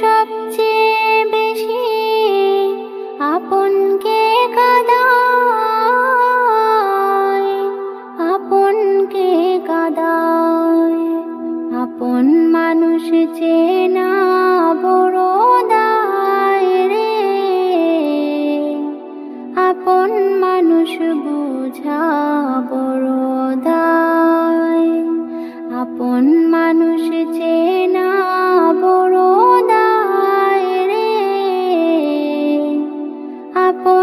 সবচেয়ে বেশি আপনকে কাদায় আপনকে কাদায়। আপন মানুষ চেনা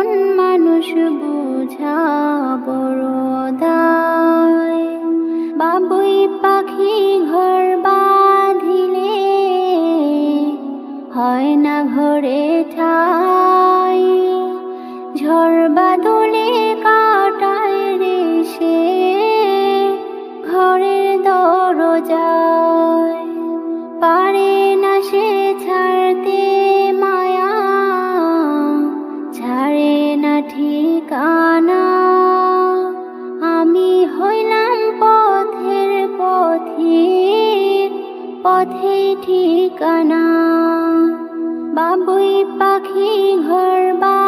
আপন মানুষ বুঝা বড় দায়। বাবুই পাখি ঘর বাঁধিলে হয় না ঘরে পথে ঠিকানা বাবুই পাখি ঘর বাঁধিলে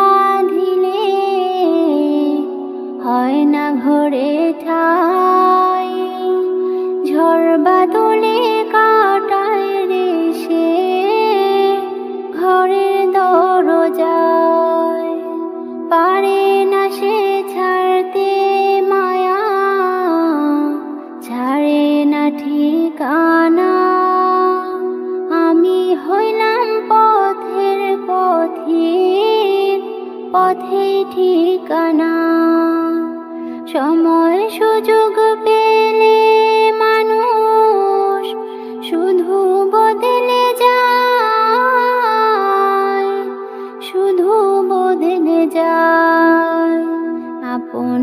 ঠিকানা। সময় সুযোগ পেলে মানুষ শুধু বদলে যায় শুধু বদলে যায়। আপন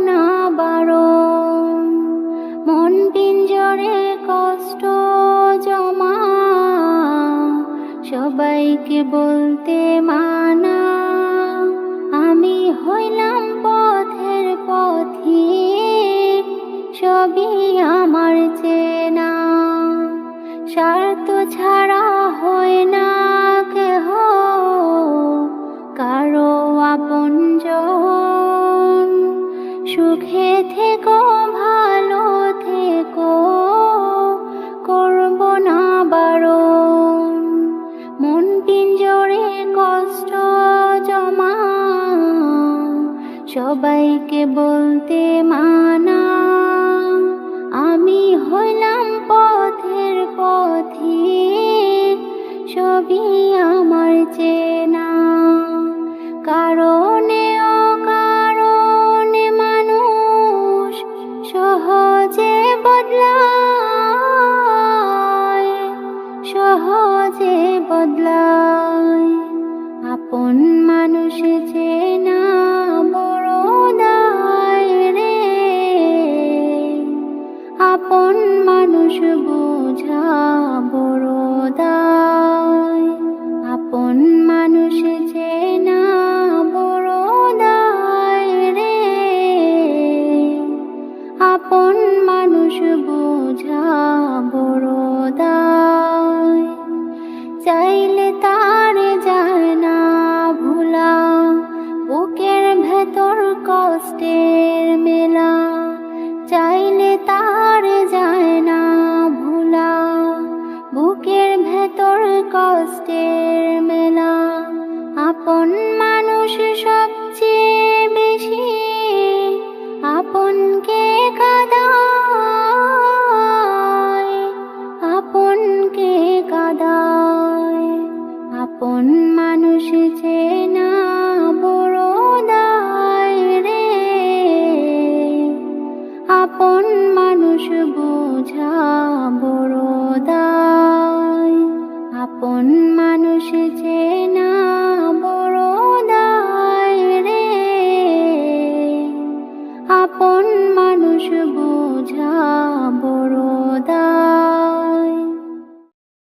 না বারণ। মন পিঞ্জরে কষ্ট জমা। সবাইকে বলতে মানা, আমি হইলাম পথের পথিক সবই আমার চেনা। স্বার্থ ছাড়া বলতে মানা, আমি হইলাম পথের পথিক সবই আমার চেনা। কারণে অকারণে মানুষ সহজে বদলায় সহজে বদলায়। আপন মানুষ চেনা আপন মানুষ বোঝা বড় আপন মানুষ কষ্টের মেলা, আপন মানুষ সবচেয়ে বেশি, আপনকে কাদায় আপনকে কাদায়, আপন মানুষ চেনা বড় রে, আপন মানুষ বোঝা